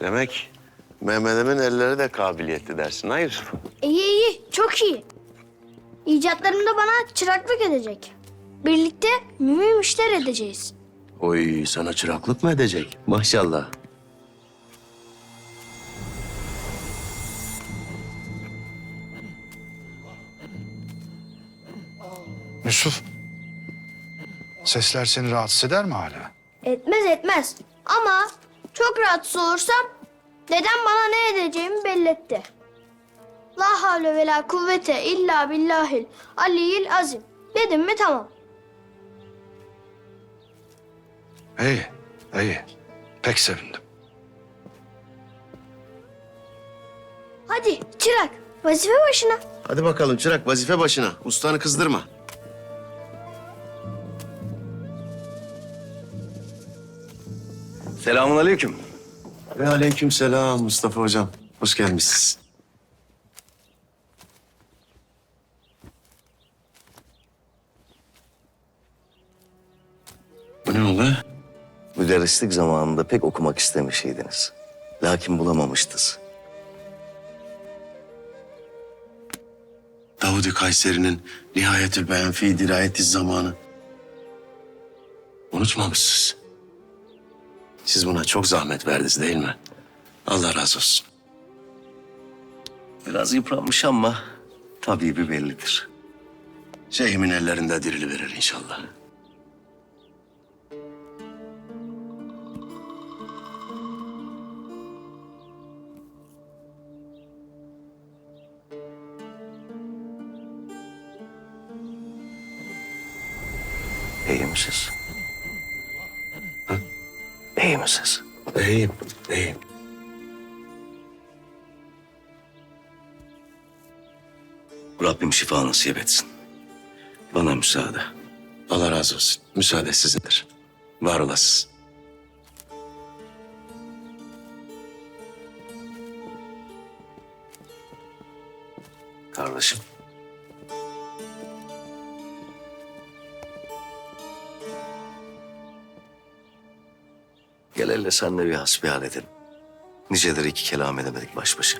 Demek Mehmet'imin elleri de kabiliyetli dersin ha Yusuf? İyi iyi, çok iyi. İcatlarımda bana çıraklık edecek. Birlikte mühim işler edeceğiz. Oy sana çıraklık mı edecek? Maşallah. Yusuf. Sesler seni rahatsız eder mi hala? Etmez etmez. Ama çok rahatsız olursam dedem bana ne edeceğimi belletti. La havle ve la kuvvete illa billahil aliyyil azim. Dedim mi tamam. İyi, iyi. Pek sevindim. Hadi çırak vazife başına. Hadi bakalım çırak vazife başına. Ustanı kızdırma. Selamun aleyküm. Ve aleyküm selam Mustafa hocam. Hoş gelmişsiniz. Bu ne oldu? Müderrislik zamanında pek okumak istemişydiniz. Lakin bulamamıştınız. Davudi Kayseri'nin Nihayetül Beyan fi dirayetiz zamanı. Unutmamışsınız. Siz buna çok zahmet verdiniz değil mi? Allah razı olsun. Biraz yıpranmış ama tabibi bellidir. Şeyhimin ellerinde dirili verir inşallah. İyi misiniz? İyi misiniz? İyiyim, iyiyim. Rabbim şifa nasip etsin. Bana müsaade. Allah razı olsun. Müsaade sizindir. Var olasınız. Kardeşim. Gel hele senle bir hasbihal edelim. Nicedir iki kelam edemedik baş başa.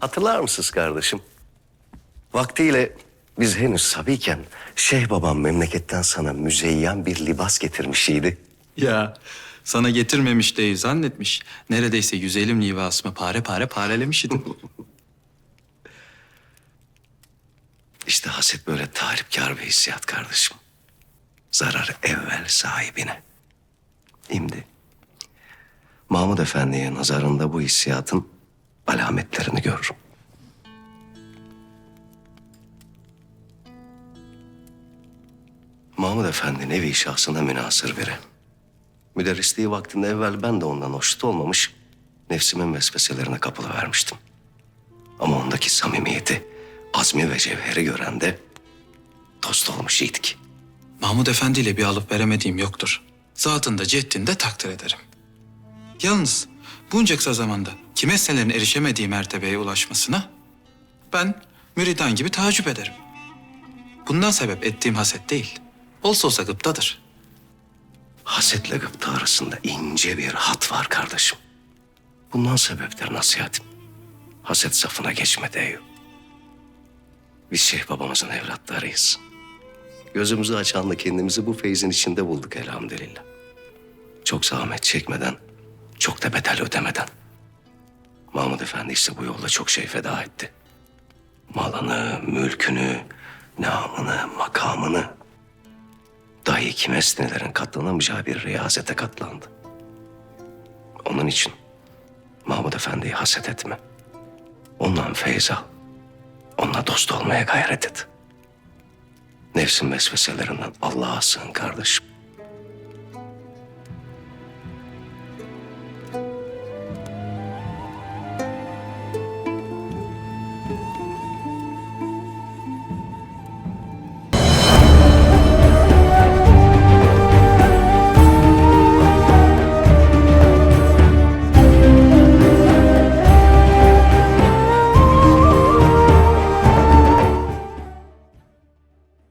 Hatırlar mısınız kardeşim? Vaktiyle biz henüz sabiyken Şeyh babam memleketten sana müzeyyen bir libas getirmişydi. Ya sana getirmemiş de zannetmiş. Neredeyse yüzelim livasımı pare pare parelemiş idim. İşte haset böyle tahripkar bir hissiyat kardeşim. Zararı evvel sahibine. Şimdi Mahmud Efendi'ye nazarında bu hissiyatın alametlerini görürüm. Mahmud Efendi nevi şahsına münasır biri. Müderrisliği vaktinde evvel ben de ondan hoşnut olmamış, nefsimin vesveselerine kapılıvermiştim. Ama ondaki samimiyeti, azmi ve cevheri gören de dost olmuş idik. Mahmud Efendi ile bir alıp veremediğim yoktur. Zatında ceddinde takdir ederim. Yalnız bunca kısa zamanda kimeselerin erişemediği mertebeye ulaşmasına ben müridan gibi tacip ederim. Bundan sebep ettiğim haset değil. Olsa olsa gıptadır. Hasetle gıpta arasında ince bir hat var kardeşim. Bundan sebeptir nasihatim. Haset safına geçme Deyup. Biz Şeyh babamızın evlatlarıyız. Gözümüzü açan da kendimizi bu feyzin içinde bulduk elhamdülillah. Çok zahmet çekmeden, çok da bedel ödemeden. Mahmud Efendi ise bu yolda çok şey feda etti. Malını, mülkünü, namını, makamını dahi kimesnelerin katlanamayacağı bir riyazete katlandı. Onun için Mahmud Efendi'yi haset etme. Ondan feyz al. Onunla dost olmaya gayret et. Nefsin vesveselerinden Allah'a sığın kardeşim.